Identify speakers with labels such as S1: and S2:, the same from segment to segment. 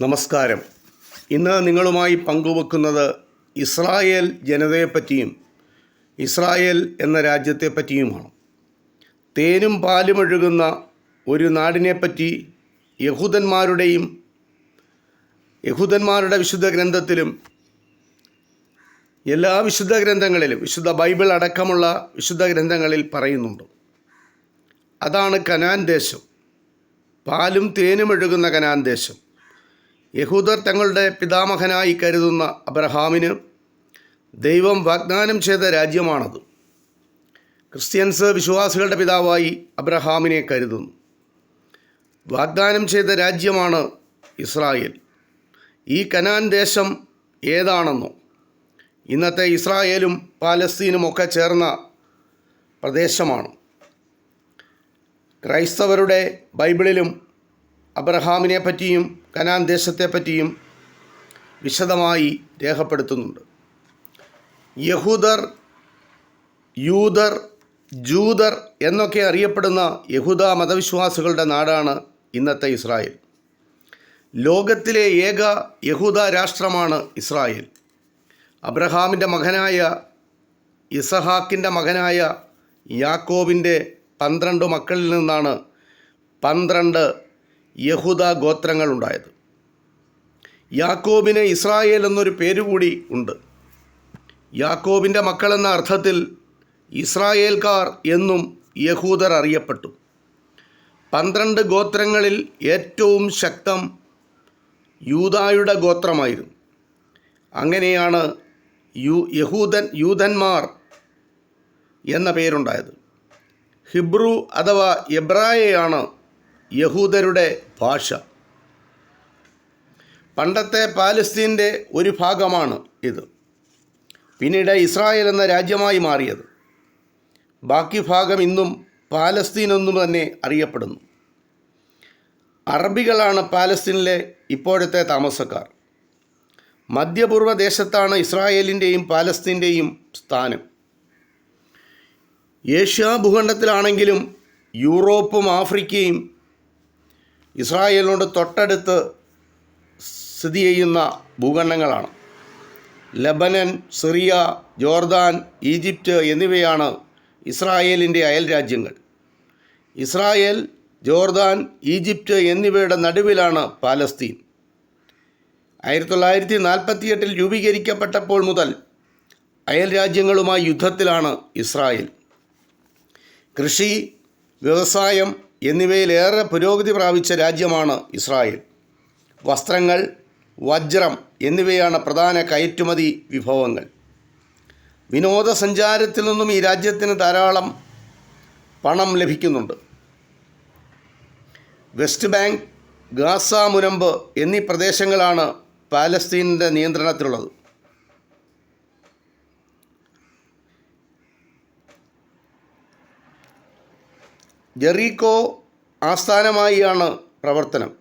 S1: നമസ്കാരം. ഇന്ന് നിങ്ങളുമായി പങ്കുവെക്കുന്നത് ഇസ്രായേൽ ജനതയെപ്പറ്റിയും ഇസ്രായേൽ എന്ന രാജ്യത്തെപ്പറ്റിയുമാണ്. തേനും പാലും ഒഴുകുന്ന ഒരു നാടിനെപ്പറ്റി യഹൂദന്മാരുടെയും യഹൂദന്മാരുടെ വിശുദ്ധ ഗ്രന്ഥത്തിലും എല്ലാ വിശുദ്ധ ഗ്രന്ഥങ്ങളിലും വിശുദ്ധ ബൈബിൾ അടക്കമുള്ള വിശുദ്ധ ഗ്രന്ഥങ്ങളിൽ പറയുന്നുണ്ട്. അതാണ് കനാൻ ദേശം. പാലും തേനും ഒഴുകുന്ന കനാൻ ദേശം. യഹൂദർ തങ്ങളുടെ പിതാമഹനായി കരുതുന്ന അബ്രഹാമിന് ദൈവം വാഗ്ദാനം ചെയ്ത രാജ്യമാണത്. ക്രിസ്ത്യൻസ് വിശ്വാസികളുടെ പിതാവായി അബ്രഹാമിനെ കരുതുന്നു. വാഗ്ദാനം ചെയ്ത രാജ്യമാണ് ഇസ്രായേൽ. ഈ കനാൻ ദേശം ഏതാണെന്നോ? ഇന്നത്തെ ഇസ്രായേലും പാലസ്തീനും ഒക്കെ ചേർന്ന പ്രദേശമാണ്. ക്രൈസ്തവരുടെ ബൈബിളിലും അബ്രഹാമിനെ പറ്റിയും കനാൻ ദേശത്തെപ്പറ്റിയും വിശദമായി രേഖപ്പെടുത്തുന്നുണ്ട്. യഹൂദർ യൂതർ ജൂതർ എന്നൊക്കെ അറിയപ്പെടുന്ന യഹൂദ മതവിശ്വാസികളുടെ നാടാണ് ഇന്നത്തെ ഇസ്രായേൽ. ലോകത്തിലെ ഏക യഹൂദ രാഷ്ട്രമാണ് ഇസ്രായേൽ. അബ്രഹാമിന്റെ മകനായ ഇസഹാക്കിന്റെ മകനായ യാക്കോബിന്റെ പന്ത്രണ്ട് മക്കളിൽ നിന്നാണ് പന്ത്രണ്ട് യഹൂദ ഗോത്രങ്ങളുണ്ടായത്. യാക്കോബിന് ഇസ്രായേൽ എന്നൊരു പേരുകൂടി ഉണ്ട്. യാക്കോബിന്റെ മക്കളെന്ന അർത്ഥത്തിൽ ഇസ്രായേൽക്കാർ എന്നും യഹൂദർ അറിയപ്പെട്ടു. പന്ത്രണ്ട് ഗോത്രങ്ങളിൽ ഏറ്റവും ശക്തം യൂതായുടെ ഗോത്രമായിരുന്നു. അങ്ങനെയാണ് യു യഹൂദൻ യൂതന്മാർ എന്ന പേരുണ്ടായത്. ഹിബ്രു അഥവാ എബ്രായയാണ് യഹൂദരുടെ ഭാഷ. പണ്ടത്തെ പാലസ്തീന്റെ ഒരു ഭാഗമാണ് ഇത്. പിന്നീട് ഇസ്രായേൽ എന്ന രാജ്യമായി മാറിയത്. ബാക്കി ഭാഗം ഇന്നും പാലസ്തീൻ എന്നു തന്നെ അറിയപ്പെടുന്നു. അറബികളാണ് പാലസ്തീനിലെ ഇപ്പോഴത്തെ താമസക്കാർ. മധ്യപൂർവ ദേശത്താണ് ഇസ്രായേലിന്റെയും പാലസ്തീന്റെയും സ്ഥാനം. ഏഷ്യാ ഭൂഖണ്ഡത്തിലാണെങ്കിലും യൂറോപ്പും ആഫ്രിക്കയും ഇസ്രായേലിനോട് തൊട്ടടുത്ത് സ്ഥിതി ചെയ്യുന്ന ഭൂഖണ്ഡങ്ങളാണ്. ലബനൻ സിറിയ ജോർദാൻ ഈജിപ്റ്റ് എന്നിവയാണ് ഇസ്രായേലിന്റെ അയൽ രാജ്യങ്ങൾ ഇസ്രായേൽ ജോർദാൻ ഈജിപ്റ്റ് എന്നിവയുടെ നടുവിലാണ് പാലസ്തീൻ. ആയിരത്തി തൊള്ളായിരത്തി നാൽപ്പത്തിയെട്ടിൽ രൂപീകരിക്കപ്പെട്ടപ്പോൾ മുതൽ അയൽ രാജ്യങ്ങളുമായി യുദ്ധത്തിലാണ് ഇസ്രായേൽ. കൃഷി വ്യവസായം എന്നിവയിലേറെ പുരോഗതി പ്രാപിച്ച രാജ്യമാണ് ഇസ്രായേൽ. വസ്ത്രങ്ങൾ വജ്രം എന്നിവയാണ് പ്രധാന കയറ്റുമതി വിഭവങ്ങൾ. വിനോദസഞ്ചാരത്തിൽ നിന്നും ഈ രാജ്യത്തിന് ധാരാളം പണം ലഭിക്കുന്നുണ്ട്. വെസ്റ്റ് ബാങ്ക് ഗാസ മുനമ്പ് എന്നീ പ്രദേശങ്ങളാണ് പാലസ്തീനിന്റെ നിയന്ത്രണത്തിലുള്ളത്. ജെറീക്കോ ആസ്ഥാനമായിയാണ് പ്രവർത്തനം.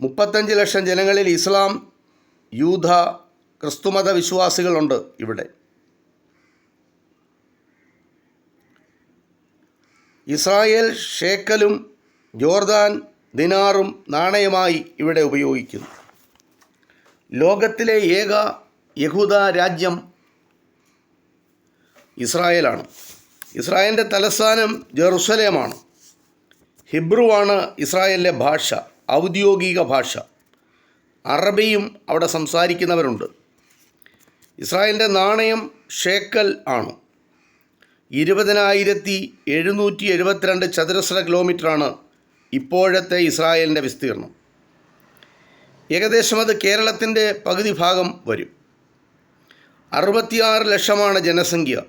S1: മുപ്പത്തഞ്ച് ലക്ഷം ജനങ്ങളിൽ ഇസ്ലാം യൂത ക്രിസ്തുമത വിശ്വാസികളുണ്ട് ഇവിടെ. ഇസ്രായേൽ ഷേക്കലും ജോർദാൻ ദിനാറും നാണയമായി ഇവിടെ ഉപയോഗിക്കുന്നു. ലോകത്തിലെ ഏക യഹൂദ രാജ്യം ഇസ്രായേലാണ്. ഇസ്രായേലിന്റെ തലസ്ഥാനം ജെറുസലേമാണ്. ഹിബ്രുവാണ് ഇസ്രായേലിലെ ഭാഷ ഔദ്യോഗിക ഭാഷ. അറബിയും അവിടെ സംസാരിക്കുന്നവരുണ്ട്. ഇസ്രായേലിന്റെ നാണയം ഷേക്കൽ ആണ്. ഇരുപതിനായിരത്തി എഴുന്നൂറ്റി എഴുപത്തിരണ്ട് ചതുരശ്ര കിലോമീറ്ററാണ് ഇപ്പോഴത്തെ ഇസ്രായേലിന്റെ വിസ്തീർണം ഏകദേശം അത് കേരളത്തിന്റെ പകുതി ഭാഗം വരും. അറുപത്തിയാറ് ലക്ഷമാണ് ജനസംഖ്യ.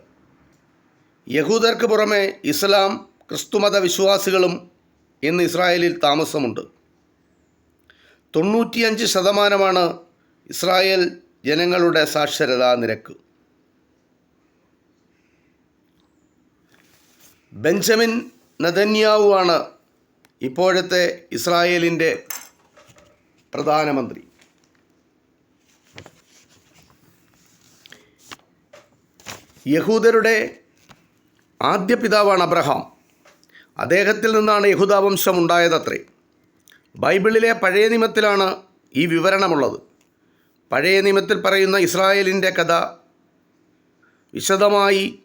S1: യഹൂദർക്ക് പുറമെ ഇസ്ലാം ക്രിസ്തുമത വിശ്വാസികളും ഇന്ന് ഇസ്രായേലിൽ താമസമുണ്ട്. തൊണ്ണൂറ്റിയഞ്ച് ശതമാനമാണ് ഇസ്രായേൽ ജനങ്ങളുടെ സാക്ഷരതാ നിരക്ക്. ബെഞ്ചമിൻ നദന്യാവു ആണ് ഇപ്പോഴത്തെ ഇസ്രായേലിന്റെ പ്രധാനമന്ത്രി. യഹൂദരുടെ ആദ്യ പിതാവാണ് അബ്രഹാം. അദ്ദേഹത്തിൽ നിന്നാണ് യഹുദാവംശം ഉണ്ടായതത്രേ. ബൈബിളിലെ പഴയ നിയമത്തിലാണ് ഈ വിവരണമുള്ളത്. പഴയ നിയമത്തിൽ പറയുന്ന ഇസ്രായേലിന്റെ കഥ വിശദമായി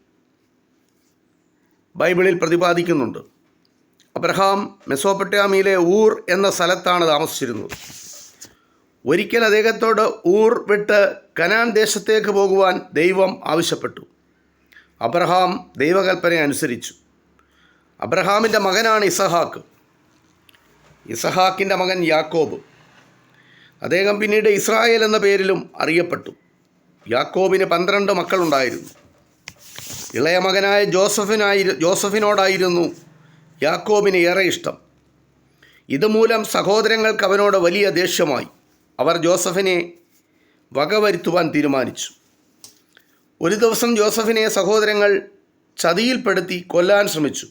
S1: ബൈബിളിൽ പ്രതിപാദിക്കുന്നുണ്ട്. അബ്രഹാം മെസോപ്പട്ടാമിയിലെ ഊർ എന്ന സ്ഥലത്താണ് താമസിച്ചിരുന്നത്. ഒരിക്കൽ അദ്ദേഹത്തോട് ഊർ വിട്ട് കനാൻ ദേശത്തേക്ക് പോകുവാൻ ദൈവം ആവശ്യപ്പെട്ടു. അബ്രഹാം ദൈവകൽപ്പന അനുസരിച്ചു. അബ്രഹാമിന്റെ മകനാണ് ഇസഹാക്ക്. ഇസഹാക്കിന്റെ മകൻ യാക്കോബ്. അദ്ദേഹം പിന്നീട് ഇസ്രായേൽ എന്ന പേരിലും അറിയപ്പെട്ടു. യാക്കോബിന് പന്ത്രണ്ട് മക്കളുണ്ടായിരുന്നു. ഇളയ മകനായ ജോസഫിനായി ജോസഫിനോടായിരുന്നു യാക്കോബിന് ഏറെ ഇഷ്ടം. ഇതുമൂലം സഹോദരങ്ങൾക്ക് അവനോട് വലിയ ദേഷ്യമായി. അവർ ജോസഫിനെ വകവരുത്തുവാൻ തീരുമാനിച്ചു. ഒരു ദിവസം ജോസഫിനെ സഹോദരങ്ങൾ ചതിയിൽപ്പെടുത്തി കൊല്ലാൻ ശ്രമിച്ചു.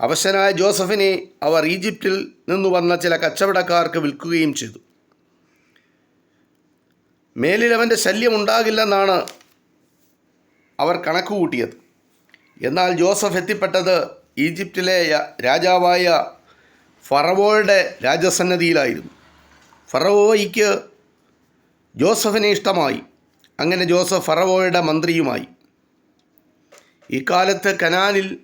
S1: അവശനായ ജോസഫിനെ അവർ ഈജിപ്തിൽ നിന്നു വന്ന ചില കച്ചവടക്കാർക്ക് വിൽക്കുകയും ചെയ്തു. മേലിൽ അവന്റെ ശല്യം ഉണ്ടാകില്ലെന്നാണ് അവർ കണക്കുകൂട്ടിയത്. എന്നാൽ ജോസഫ് എത്തിപ്പെട്ടത് ഈജിപ്തിലെ രാജാവായ ഫറവോയുടെ രാജസന്നതിയിലായിരുന്നു ഫറവോയ്ക്ക് ജോസഫിനെ ഇഷ്ടമായി. അങ്ങനെ ജോസഫ് ഫറവോയുടെ മന്ത്രിയുമായി. ഇക്കാലത്ത് കനാനിൽ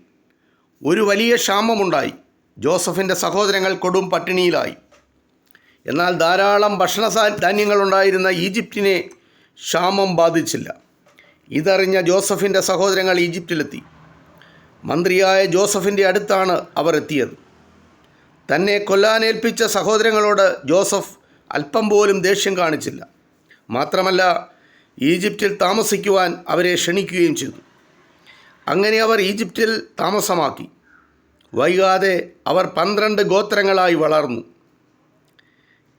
S1: ഒരു വലിയ ക്ഷാമമുണ്ടായി. ജോസഫിന്റെ സഹോദരങ്ങൾ കൊടും പട്ടിണിയിലായി. എന്നാൽ ധാരാളം ഭക്ഷണ ധാന്യങ്ങളുണ്ടായിരുന്ന ഈജിപ്തിനെ ക്ഷാമം ബാധിച്ചില്ല. ഇതറിഞ്ഞ ജോസഫിന്റെ സഹോദരങ്ങൾ ഈജിപ്തിലെത്തി. മന്ത്രിയായ ജോസഫിന്റെ അടുത്താണ് അവർ എത്തിയത്. തന്നെ കൊല്ലാനേൽപ്പിച്ച സഹോദരങ്ങളോട് ജോസഫ് അല്പം പോലും ദേഷ്യം കാണിച്ചില്ല. മാത്രമല്ല ഈജിപ്തിൽ താമസിക്കുവാൻ അവരെ ക്ഷണിക്കുകയും ചെയ്തു. അങ്ങനെ അവർ ഈജിപ്തിൽ താമസമാക്കി. വൈകാതെ അവർ പന്ത്രണ്ട് ഗോത്രങ്ങളായി വളർന്നു.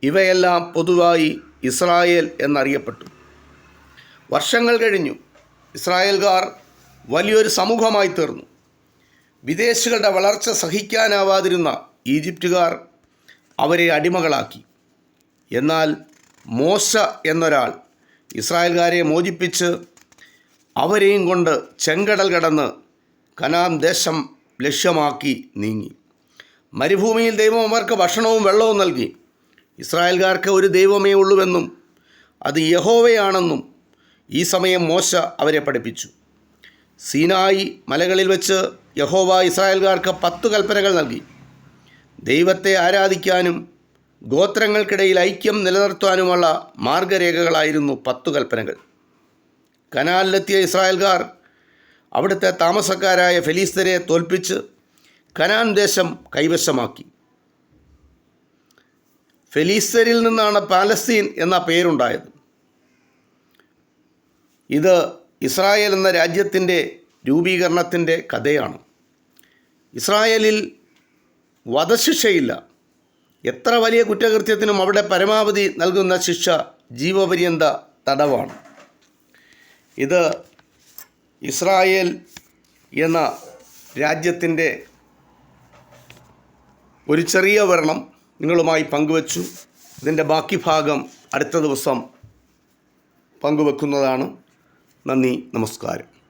S1: ഇവയെല്ലാം പൊതുവായി ഇസ്രായേൽ എന്നറിയപ്പെട്ടു. വർഷങ്ങൾ കഴിഞ്ഞു. ഇസ്രായേൽകാർ വലിയൊരു സമൂഹമായി തീർന്നു. വിദേശികളുടെ വളർച്ച സഹിക്കാനാവാതിരുന്ന ഈജിപ്തുകാർ അവരെ അടിമകളാക്കി. എന്നാൽ മോശ എന്നൊരാൾ ഇസ്രായേൽക്കാരെ മോചിപ്പിച്ച് അവരെയും കൊണ്ട് ചെങ്കടൽ കടന്ന് കനാൻ ദേശം ലക്ഷ്യമാക്കി നീങ്ങി. മരുഭൂമിയിൽ ദൈവം അവർക്ക് ഭക്ഷണവും വെള്ളവും നൽകി. ഇസ്രായേൽക്കാർക്ക് ഒരു ദൈവമേ ഉള്ളൂവെന്നും അത് യഹോവയാണെന്നും ഈ സമയം മോശ അവരെ പഠിപ്പിച്ചു. സീനായി മലകളിൽ വെച്ച് യഹോവ ഇസ്രായേൽക്കാർക്ക് പത്തു കൽപ്പനകൾ നൽകി. ദൈവത്തെ ആരാധിക്കാനും ഗോത്രങ്ങൾക്കിടയിൽ ഐക്യം നിലനിർത്താനുമുള്ള മാർഗരേഖകളായിരുന്നു പത്തു കൽപ്പനകൾ. കനാലിലെത്തിയ ഇസ്രായേൽകാർ അവിടുത്തെ താമസക്കാരായ ഫെലീസ്തരെ തോൽപ്പിച്ച് കനാൻ ദേശം കൈവശമാക്കി. ഫെലീസ്തരിൽ നിന്നാണ് പാലസ്തീൻ എന്ന പേരുണ്ടായത്. ഇത് ഇസ്രായേൽ എന്ന രാജ്യത്തിന്റെ രൂപീകരണത്തിന്റെ കഥയാണ്. ഇസ്രായേലിൽ വധശിക്ഷയില്ല. എത്ര വലിയ കുറ്റകൃത്യത്തിനും അവിടെ പരമാവധി നൽകുന്ന ശിക്ഷ ജീവപര്യന്ത തടവാണ്. ഇത് ഇസ്രായേൽ എന്ന രാജ്യത്തിന്റെ ഒരു ചെറിയ വർണം നിങ്ങളുമായി പങ്കുവച്ചു. ഇതിന്റെ ബാക്കി ഭാഗം അടുത്ത ദിവസം പങ്കുവെക്കുന്നതാണ്. നന്ദി നമസ്കാരം.